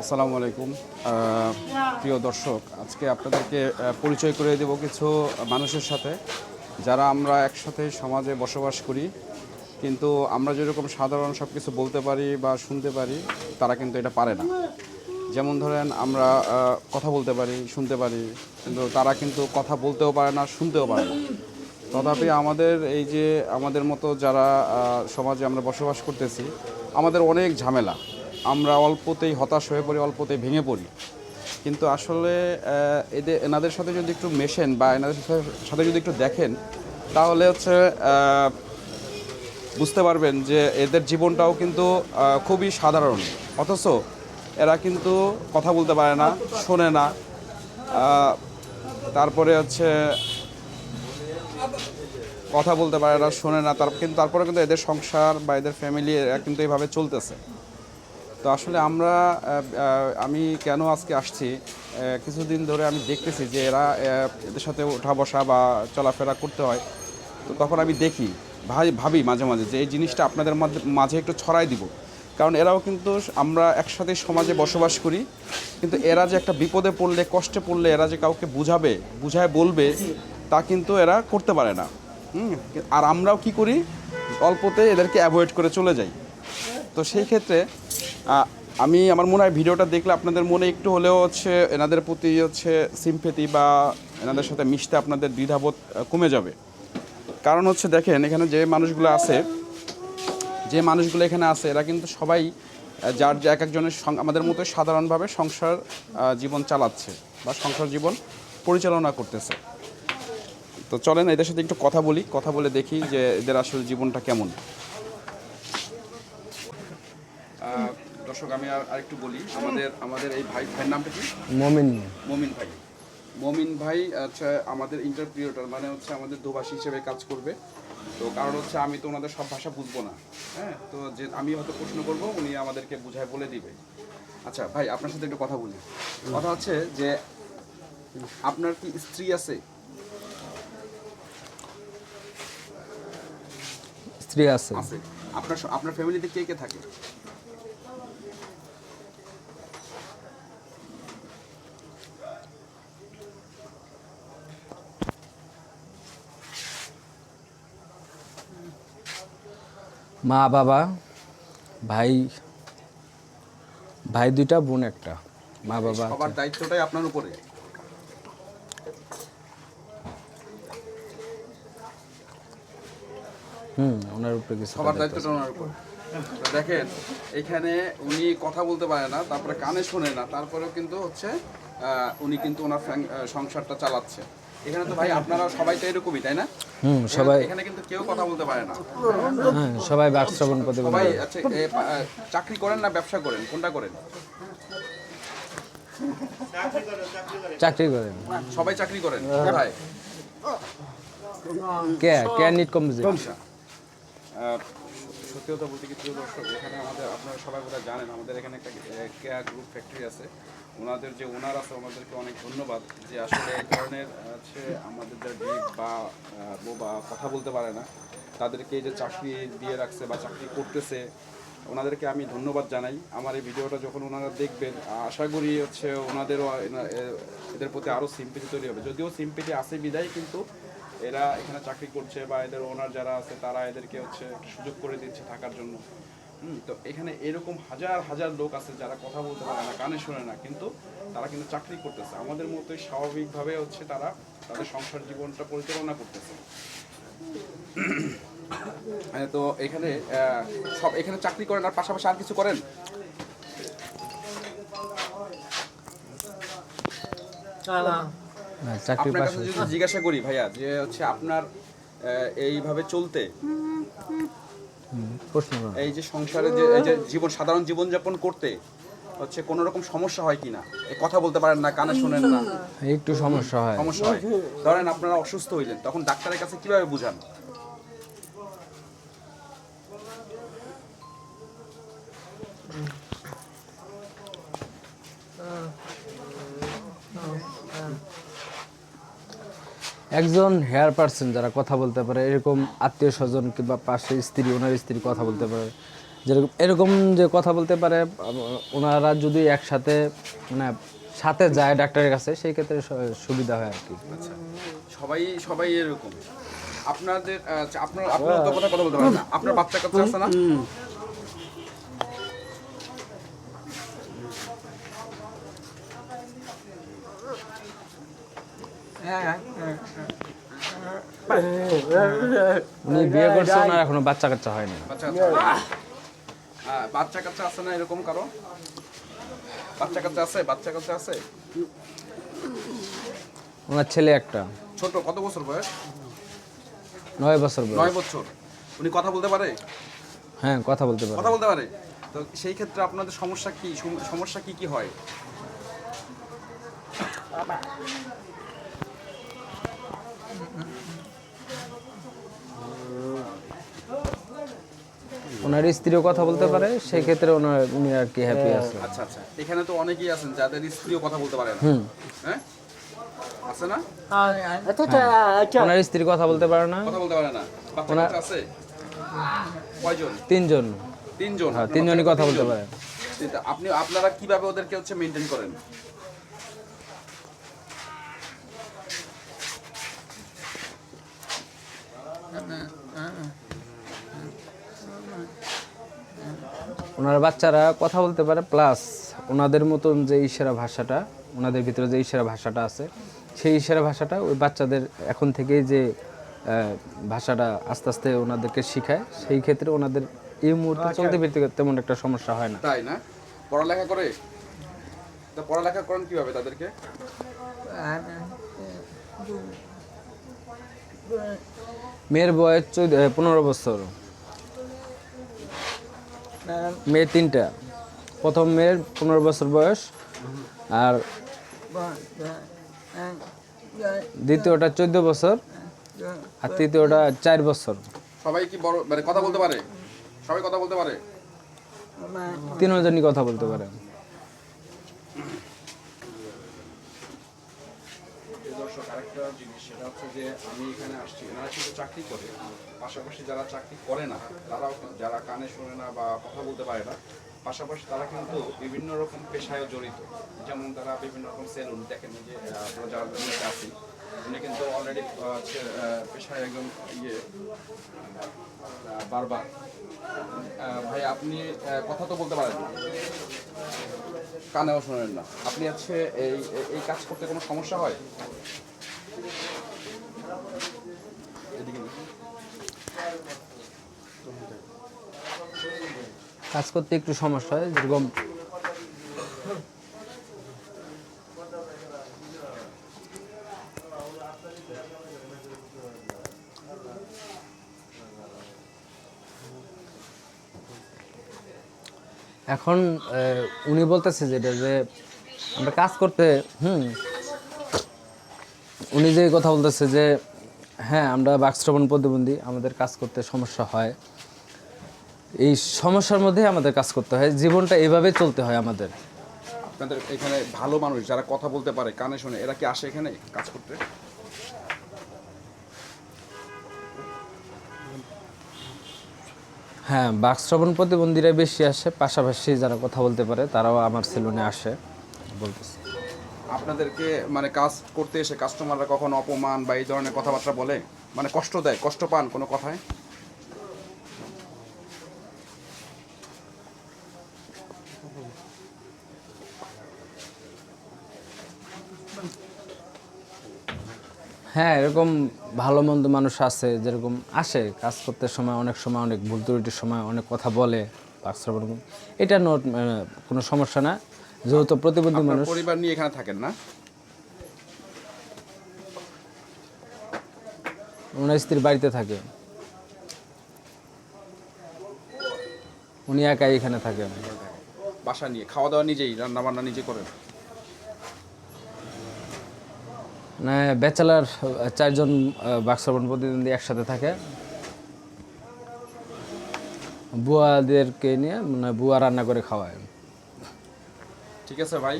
আসসালামু আলাইকুম। প্রিয় দর্শক, আজকে আপনাদেরকে পরিচয় করে দেব কিছু মানুষের সাথে, যারা আমরা একসাথে সমাজে বসবাস করি। কিন্তু আমরা যেরকম সাধারণ সব কিছু বলতে পারি বা শুনতে পারি, তারা কিন্তু এটা পারে না। যেমন ধরেন আমরা কথা বলতে পারি, শুনতে পারি, কিন্তু তারা কিন্তু কথা বলতেও পারে না, শুনতেও পারে না। তথাপি আমাদের এই যে, আমাদের মতো যারা সমাজে আমরা বসবাস করতেছি, আমাদের অনেক ঝামেলা। আমরা অল্পতেই হতাশ হয়ে পড়ি, অল্পতেই ভেঙে পড়ি। কিন্তু আসলে এদের এনাদের সাথে যদি একটু মেশেন বা এনাদের সাথে- যদি একটু দেখেন, তাহলে হচ্ছে বুঝতে পারবেন যে এদের জীবনটাও কিন্তু খুবই সাধারণ। অথচ এরা কিন্তু কথা বলতে পারে না, শোনে না। তারপরে হচ্ছে, কথা বলতে পারে না, শোনে না। তার, কিন্তু তারপরে কিন্তু এদের সংসার বা এদের ফ্যামিলি এরা কিন্তু এইভাবে চলতেছে। তো আসলে আমরা আমি কেন আজকে আসছি? কিছুদিন ধরে আমি দেখতেছি যে এরা এদের সাথে ওঠা বসা বা চলাফেরা করতে হয়। তো তখন আমি দেখি, ভাই, ভাবি মাঝে মাঝে যে এই জিনিসটা আপনাদের মাঝে- মাঝে একটু ছড়াই দিব। কারণ এরাও কিন্তু আমরা একসাথে সমাজে বসবাস করি, কিন্তু এরা যে একটা বিপদে পড়লে, কষ্টে পড়লে এরা যে কাউকে বুঝাবে, বুঝায় বলবে, তা কিন্তু এরা করতে পারে না। আর আমরাও কি করি? অল্পতে এদেরকে অ্যাভয়েড করে চলে যাই। তো সেই ক্ষেত্রে আমি আমার মনে হয় ভিডিওটা দেখলে আপনাদের মনে একটু হলেও হচ্ছে এনাদের প্রতি হচ্ছে সিম্পেতি বা এনাদের সাথে মিশতে আপনাদের দ্বিধাবোধ কমে যাবে। কারণ হচ্ছে দেখেন, এখানে যে মানুষগুলো আছে, যে মানুষগুলো এখানে আছে, এরা কিন্তু সবাই যার যে এক একজনের আমাদের মতো সাধারণভাবে সংসার জীবন চালাচ্ছে বা সংসার জীবন পরিচালনা করতেছে। তো চলেন এদের সাথে একটু কথা বলি, কথা বলে দেখি যে এদের আসলে জীবনটা কেমন। দর্শক আমি আর আরেকটু বলি আমাদের আমাদের এই ভাই ভাইয়ের নামটা কি? মমিন মমিন ভাই। মমিন ভাই আচ্ছা আমাদের ইন্টারপ্রিয়েটার মানে হচ্ছে আমাদের দুভাষী হিসেবে কাজ করবে। তো কারণ হচ্ছে আমি তো ওনাদের সব ভাষা বুঝব না হ্যাঁ? তো যে আমি হয়তো প্রশ্ন করব উনি আমাদেরকে বুঝায় বলে দিবে। আচ্ছা ভাই আপনার সাথে একটু কথা বলি। কথা হচ্ছে যে আপনার কি স্ত্রী আছে? স্ত্রী আছে। আছে। আপনার আপনার ফ্যামিলিতে কে কে থাকে? মা বাবা ভাই ভাই দুইটা বোন একটা। মা বাবা সবার দায়িত্বটাই আপনার উপরে। হুম ওনার উপরে কিছু সবার দায়িত্বটা ওনার উপর। দেখেন এখানে উনি কথা বলতে পারে না তারপরে কানে শোনে না তারপরেও কিন্তু হচ্ছে আহ, উনি কিন্তু ওনার সংসারটা চালাচ্ছে। এখানে তো ভাই আপনারা সবাই তো এরকমই তাই না? হুম সবাই এখানে কিন্তু কেউ কথা বলতে পারে না। হ্যাঁ সবাই বাক প্রতিবন্ধী সবাই আচ্ছা চাকরি করেন না ব্যবসা করেন? কোনটা করেন? চাকরি করেন। সবাই চাকরি করেন? কোথায়? কে? কে? নিট কম সত্যি কথা বলতে কি দর্শক, এখানে আমাদের আপনারা সবাই বোধহয় জানেন, আমাদের এখানে একটা কেয়া গ্রুপ ফ্যাক্টরি আছে। ওনাদের যে ওনার আছে, ওনাদেরকে অনেক ধন্যবাদ যে আসলে এই ধরনের হচ্ছে আমাদের যারা ডিপ বা বোবা কথা বলতে পারে না, তাদেরকে যে চাকরি দিয়ে রাখছে বা চাকরি করতেছে, ওনাদেরকে আমি ধন্যবাদ জানাই। আমার এই ভিডিওটা যখন ওনারা দেখবেন, আশা করি হচ্ছে ওনাদেরও এদের প্রতি আরও সিম্পিটি তৈরি হবে। যদিও সিম্পিটি আছে বিদায়, কিন্তু এরা এখানে চাকরি করছে বা এদের ওনার যারা আছে তারা এদেরকে হচ্ছে সুযোগ করে দিচ্ছে থাকার জন্য। হুম, তো এখানে এরকম হাজার হাজার লোক আছে যারা কথা বলতে পারে না কানে শোনে না কিন্তু তারা কিন্তু চাকরি করতেছে। আমাদের মতোই স্বাভাবিকভাবে হচ্ছে তারা তাদের সংসার জীবনটা পরিচালনা করতেছে। হ্যাঁ, তো এখানে সব এখানে চাকরি করেন আর পাশাপাশি আর কিছু করেন? হ্যাঁ, চাকরির যদি জিজ্ঞাসা করি ভাইয়া যে হচ্ছে আপনার এইভাবে চলতে? এই যে সংসারে যে এই যে জীবন সাধারণ জীবনযাপন করতে হচ্ছে কোনো রকম সমস্যা হয় কিনা? কথা বলতে পারেন না কানে শোনেন না। একটু সমস্যা হয়। সমস্যা হয়। ধরেন আপনারা অসুস্থ হইলেন তখন ডাক্তারের কাছে কীভাবে বুঝান? একজন হেয়ার পার্সন যারা কথা বলতে পারে এরকম আত্মীয় স্বজন কিংবা পাশে স্ত্রী ওনার স্ত্রী কথা বলতে পারে। যেরকম এরকম যে কথা বলতে পারে ওনারা যদি একসাথে মানে সাথে যায় ডাক্তারের কাছে সেই ক্ষেত্রে সুবিধা হয় আর কি। আচ্ছা। সবাই সবাই এরকম। আপনাদের আচ্ছা, আপনার আপনার তো কথা কথা বলতে পারেন না। আপনার বাচ্চা কাচ্চা আছে না? উনি বিয়ে করছে ওনার এখনও বাচ্চা কাচ্চা হয়নি। বাচ্চা কাচ্চা বাচ্চা কাচ্চা আছে না এরকম কারও? বাচ্চা কাচ্চা আছে বাচ্চা কাচ্চা আছে? ওনার ছেলে একটা। ছোট কত বছর বয়স? নয় বছর বয়স। নয় বছর। উনি কথা বলতে পারে? হ্যাঁ কথা বলতে পারে। কথা বলতে পারে? তো সেই ক্ষেত্রে আপনাদের সমস্যা কি? সমস্যা কি কি হয়? ওনার স্ত্রীও কথা বলতে পারে সেই ক্ষেত্রে ওনার উনি আর কি হ্যাপি আছে। আচ্ছা আচ্ছা। এখানে তো অনেকেই আছেন যাদের স্ত্রীও কথা বলতে পারে না। হ্যাঁ? আছে না? ওনার স্ত্রী কথা বলতে পারে না। কথা বলতে পারে না। কাচ্চা আছে? কয়জন? তিনজন। তিনজন। হ্যাঁ তিনজনই কথা বলতে? পারে। আপনি আপনারা কীভাবে ওদেরকে হচ্ছে মেনটেন করেন? ওনার বাচ্চারা কথা বলতে পারে প্লাস ওনাদের মতন যে ইশারা ভাষাটা ওনাদের ভিতরে যে ইশারা ভাষাটা আছে সেই ইশারা ভাষাটা ওই বাচ্চাদের এখন থেকেই যে ভাষাটা আস্তে আস্তে ওনাদেরকে শেখায় সেই ক্ষেত্রে ওনাদের এই মুহূর্তে চলতে ফিরতে তেমন একটা সমস্যা হয় না। তাই না? পড়ালেখা করে? তা পড়ালেখা করেন কীভাবে তাদেরকে? মেয়ের বয়স পনেরো বছর। মেয়ে তিনটা। প্রথম মেয়ের পনেরো বছর বয়স আর দ্বিতীয়টা চোদ্দ বছর আর তৃতীয়টা চার বছর। সবাই কি বড় মানে কথা বলতে পারে? সবাই কথা বলতে পারে? তিনজনই কথা বলতে পারে দর্শক আরেকটা জিনিস সেটা হচ্ছে যে আমি এখানে আসছি এনারা কিন্তু চাকরি করে। পাশাপাশি যারা চাকরি করে না তারাও যারা কানে শোনে না বা কথা বলতে পারে না পাশাপাশি তারা কিন্তু বিভিন্ন রকম পেশায় জড়িত। যেমন তারা বিভিন্ন রকম সেলুন দেখেন যে আহ, যারা আছি উনি কিন্তু অলরেডি পেশায় একজন ইয়ে বারবার ভাই আপনি কথা তো বলতে পারেন না। কানেও শোনেন না। আপনি হচ্ছে এই- এই কাজ করতে কোনো সমস্যা হয়? কাজ করতে একটু সমস্যা হয়, যেরকম এখন উনি বলতেছে যেটা যে আমরা কাজ করতে, হুম, উনি যে কথা বলতেছে যে হ্যাঁ আমরা বাকশ্রবণ প্রতিবন্ধী, আমাদের কাজ করতে সমস্যা হয়। এই সমস্যার মধ্যে আমাদের কাজ করতে হয় জীবনটা এভাবে চলতে হয় আমাদের। আপনাদের এখানে ভালো মানুষ যারা কথা বলতে পারে কানে শুনে এরা কি আসে এখানে কাজ করতে? হ্যাঁ বাকশ্রবণ প্রতিবন্ধীরা বেশি আসে পাশাপাশি যারা কথা বলতে পারে তারাও আমার সেলুনে আসে বলতেছে। আপনাদেরকে মানে কাজ করতে এসে কাস্টমাররা কখনো অপমান বা এই ধরনের কথাবার্তা বলে? মানে কষ্ট দেয় কষ্ট পান কোনো কথায়? হ্যাঁ এরকম ভালো মন্দ মানুষ আছে যেরকম আসে কাজ করতে সময় অনেক সময় অনেক ভুল ত্রুটির সময় অনেক কথা বলে এটা নোট কোনো সমস্যা না। যেহেতু প্রতিবন্ধী মানুষ পরিবার নিয়ে এখানে থাকেন না? ওনার স্ত্রীর বাড়িতে থাকে। উনি একাই এখানে থাকেন। বাসা নিয়ে খাওয়া দাওয়া নিজেই রান্না বান্না নিজে করেন মানে ব্যাচেলার চারজন বাক্সবন প্রতিদ্বন্দ্বী একসাথে থাকে। বুয়াদেরকে নিয়ে মানে বুয়া রান্না করে খাওয়ায়। ঠিক আছে ভাই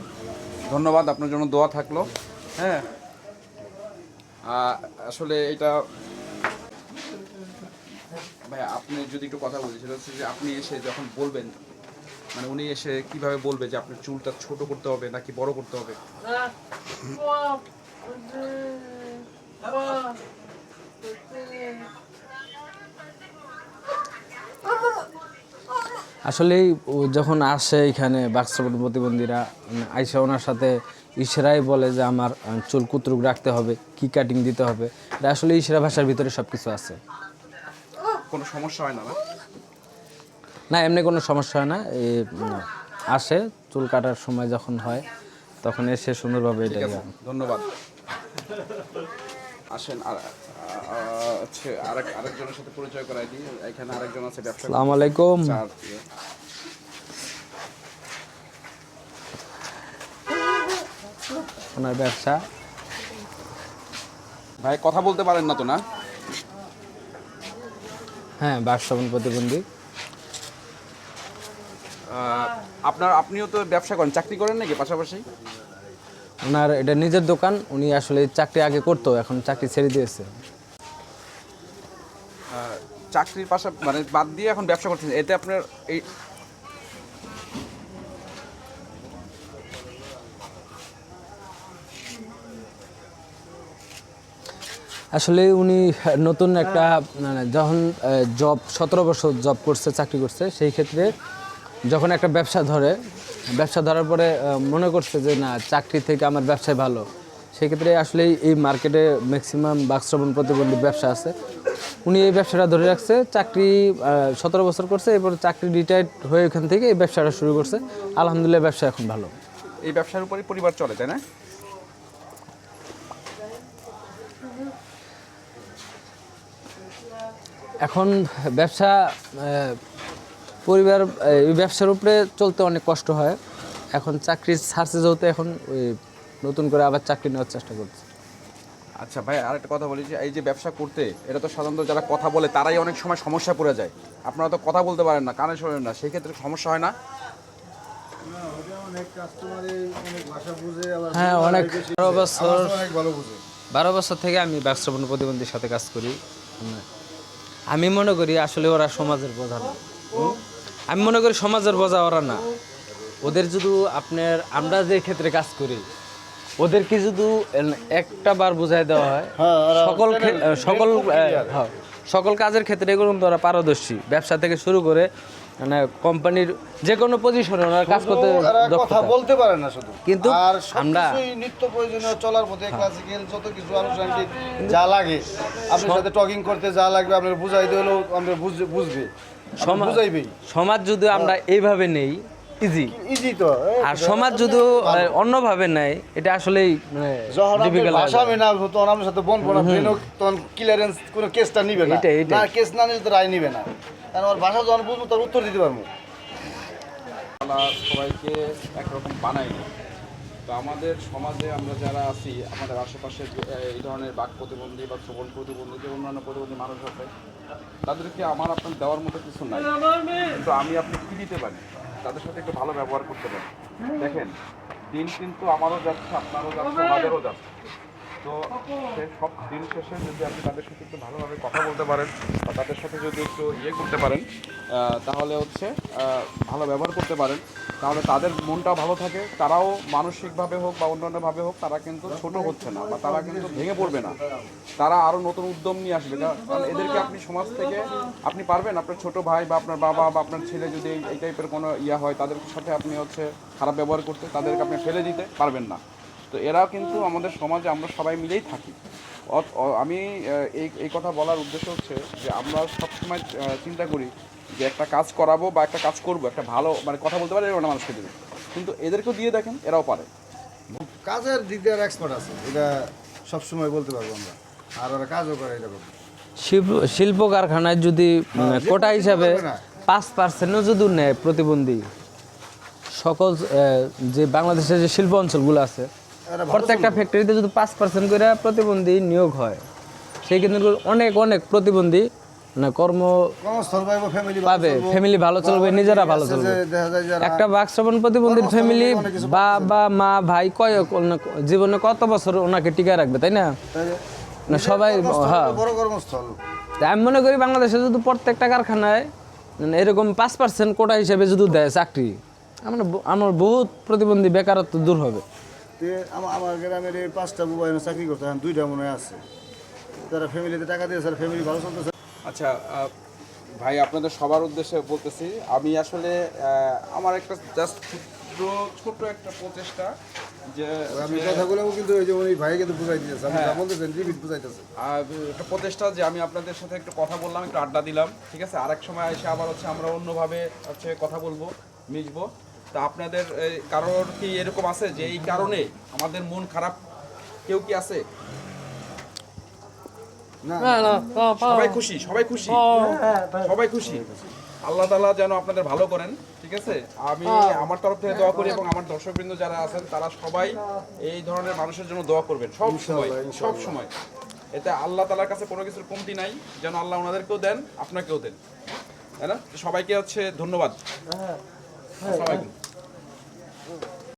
ধন্যবাদ আপনার জন্য দোয়া থাকল। হ্যাঁ আসলে এটা ভাই আপনি যদি একটু কথা বলি সেটা হচ্ছে যে আপনি এসে যখন বলবেন মানে উনি এসে কীভাবে বলবে যে আপনার চুলটা ছোট করতে হবে নাকি বড় করতে হবে? আসলেই ও যখন আসে এখানে বাক্সবন প্রতিবন্ধীরা আইসা ওনার সাথে ইশরাই বলে যে আমার চুল কুতরুক রাখতে হবে কি কাটিং দিতে হবে এটা আসলে ইশরা ভাষার ভিতরে সব কিছু আছে। কোনো সমস্যা হয় না না? এমনি কোনো সমস্যা হয় না আসে চুল কাটার সময় যখন হয় তখন এসে সুন্দরভাবে এটা ধন্যবাদ। আসেন আর আ- আ- আরেক আরেকজনের সাথে পরিচয় করাই দিই। এখানে আরেকজন আছে ব্যবসা আসসালামু আলাইকুম। ওনার ব্যবসা। ভাই কথা বলতে পারেন না তো না? হ্যাঁ বাক্সবন প্রতিবন্ধী। আপনার আপনিও তো ব্যবসা করেন। চাকরি করেন নাকি পাশাপাশি? ওনার এটা নিজের দোকান উনি আসলে চাকরি আগে করতো এখন চাকরি ছেড়ে দিয়েছে। চাকরির পাশা মানে বাদ দিয়ে এখন ব্যবসা করছেন এতে আপনার এই আসলে উনি নতুন একটা মানে যখন জব সতেরো বছর জব করছে চাকরি করছে সেই ক্ষেত্রে যখন একটা ব্যবসা ধরে ব্যবসা ধরার পরে মনে করছে যে না চাকরি থেকে আমার ব্যবসায় ভালো। সেক্ষেত্রে আসলে এই মার্কেটে ম্যাক্সিমাম বাকশ্রবণ প্রতিবন্ধী ব্যবসা আছে। উনি এই ব্যবসাটা ধরে রাখছে চাকরি সতেরো বছর করছে এরপর চাকরি রিটায়ার্ড হয়ে ওখান থেকে এই ব্যবসাটা শুরু করছে। আলহামদুলিল্লাহ ব্যবসা এখন ভালো। এই ব্যবসার উপরে পরিবার চলে তাই না? এখন ব্যবসা পরিবার এই ব্যবসার উপরে চলতে অনেক কষ্ট হয়। এখন চাকরির ছাড়ছে যেহেতু এখন ওই নতুন করে আবার চাকরি নেওয়ার চেষ্টা করছে। আচ্ছা ভাই আরেকটা কথা বলি যে এই যে ব্যবসা করতে এটা তো সাধারণত যারা কথা বলে তারাই অনেক সময় সমস্যা পড়ে যায়। আপনারা তো কথা বলতে পারেন না কানে শোনেন না সেই ক্ষেত্রে সমস্যা হয় না? অনেক কাস্টমারে অনেক। ভাষা বুঝে আবার হ্যাঁ অনেক বারো বছর বারো বছর থেকে আমি ব্যবস্থাপন প্রতিবন্ধীর সাথে কাজ করি। আমি মনে করি আসলে ওরা সমাজের প্রধান? আমি মনে করি সমাজের বোঝা ওরা না। ওদের যদি আপনার আমরা যে ক্ষেত্রে কাজ করি ওদেরকে যদি একটা বার বুঝাই দেওয়া হয় হ্যাঁ, সকল সকল হ্যাঁ, সকল কাজের ক্ষেত্রে এগুলো ওরা পারদর্শী। ব্যবসা থেকে শুরু করে মানে কোম্পানির যে কোনো পজিশনে ওনারা কাজ করতে কথা বলতে পারে না শুধু। কিন্তু আর আমরা- নিত্য প্রয়োজনীয় চলার পথে ক্লাসিক্যাল যত কিছু আনুষঙ্গিক যা লাগে। আপনার সাথে টকিং করতে যা লাগবে আপনার বুঝাই দিলেও আমরা বুঝবে। সমাজ যদি আমরা এইভাবে নেই ইজি ইজি তো আর সমাজ যদি অন্যভাবে নেয় এটা আসলেই মানে হয়ে মেনা আপনার সাথে তখন ক্লিয়ারেন্স কোনো কেসটা নিবে না। কেস না নিলে তো রায় নিবে না। কারণ আমার ভাষা যখন বুঝব তার উত্তর দিতে পারব। সবাইকে একরকম বানাই। না তো আমাদের সমাজে আমরা যারা আছি আমাদের আশেপাশে এই ধরনের বাক প্রতিবন্ধী বা শ্রবণ প্রতিবন্ধী যে অন্যান্য প্রতিবন্ধী মানুষ আছে তাদেরকে আমার আপনার দেওয়ার মতো কিছু নাই। তো আমি আপনি কী দিতে পারি? তাদের সাথে একটু ভালো ব্যবহার করতে পারি। দেখেন দিন কিন্তু আমারও যাচ্ছে আপনারও যাচ্ছে আমাদেরও যাচ্ছে। তো সে সব দিন শেষে যদি আপনি তাদের সাথে একটু ভালোভাবে কথা বলতে পারেন বা তাদের সাথে যদি একটু ইয়ে করতে পারেন তাহলে হচ্ছে ভালো ব্যবহার করতে পারেন। তাহলে তাদের মনটা ভালো থাকে। তারাও মানসিকভাবে হোক বা অন্যান্যভাবে হোক, তারা কিন্তু ছোট হচ্ছে না বা তারা কিন্তু ভেঙে পড়বে না। তারা আরও নতুন উদ্যম নিয়ে আসবে। কারণ এদেরকে আপনি সমাজ থেকে, আপনি পারবেন আপনার ছোট ভাই বা আপনার বাবা বা আপনার ছেলে যদি এই টাইপের কোনো ইয়া হয়, তাদের সাথে আপনি হচ্ছে খারাপ ব্যবহার করতে, তাদেরকে আপনি ফেলে দিতে পারবেন না। তো এরাও কিন্তু আমাদের সমাজে আমরা সবাই মিলেই থাকি। আমি এই এই কথা বলার উদ্দেশ্য হচ্ছে যে আমরা সবসময় চিন্তা করি যে একটা কাজ করাবো বা একটা কাজ করব একটা ভালো মানে কথা বলতে পারে এরকম মানুষকে দেবে। কিন্তু এদেরকেও দিয়ে দেখেন এরাও পারে। কাজের দিক দিয়ে এক্সপার্ট আছে এটা সবসময় বলতে পারব আমরা। আর ওরা কাজও করে এরকম শিল্প শিল্প কারখানায় যদি কোটা হিসাবে পাঁচ পার্সেন্টও যদি নেয় প্রতিবন্ধী সকল যে বাংলাদেশের যে শিল্প অঞ্চলগুলো আছে প্রত্যেকটা ফ্যাক্টরিতে যদি পাঁচ পার্সেন্ট করে প্রতিবন্ধী নিয়োগ হয় সেই ক্ষেত্রে অনেক অনেক প্রতিবন্ধী মানে কর্ম পাবে ফ্যামিলি ভালো চলবে নিজেরা ভালো চলবে। একটা বাকশ্রবণ প্রতিবন্ধীর ফ্যামিলি বাবা মা ভাই কয় জীবনে কত বছর ওনাকে টিকায় রাখবে তাই না? না সবাই হ্যাঁ। আমি মনে করি বাংলাদেশে যদি প্রত্যেকটা কারখানায় মানে এরকম পাঁচ পার্সেন্ট কোটা হিসেবে যদি দেয় চাকরি আমার আমার বহুত প্রতিবন্ধী বেকারত্ব দূর হবে। তে আমার গ্রামের এই পাঁচটা মোবাইল চাকরি করতে এখন দুইটা মনে হয় আছে। তারা ফ্যামিলিতে টাকা দিয়েছে আর ফ্যামিলি ভালো চলতেছে। আচ্ছা ভাই আপনাদের সবার উদ্দেশ্যে বলতেছি আমি আসলে আমার একটা জাস্ট ক্ষুদ্র ছোট একটা প্রচেষ্টা যে আমি কিন্তু ওই যে ওই ভাই কিন্তু বুঝাই দিয়েছে আমি যা বলতেছেন রিপিট বুঝাইতেছে। একটা প্রচেষ্টা যে আমি আপনাদের সাথে একটু কথা বললাম একটু আড্ডা দিলাম ঠিক আছে? আরেক সময় এসে আবার হচ্ছে আমরা অন্যভাবে হচ্ছে কথা বলব মিশবো। তা আপনাদের কারোর কি এরকম আছে যে এই কারণে আমাদের মন খারাপ? কেউ কি আছে? না। সবাই খুশি সবাই খুশি। সবাই খুশি। আল্লাহ তালা যেন আপনাদের ভালো করেন ঠিক আছে? আমি আমার তরফ থেকে দোয়া করি এবং আমার দর্শকবৃন্দ যারা আছেন তারা সবাই এই ধরনের মানুষের জন্য দোয়া করবেন। সব সময় সব সময়। এতে আল্লাহ তালার কাছে কোনো কিছুর কমতি নাই যেন আল্লাহ ওনাদেরকেও দেন আপনাকেও দেন। তাই না? সবাইকে হচ্ছে ধন্যবাদ। আসসালামু আলাইকুম। 응.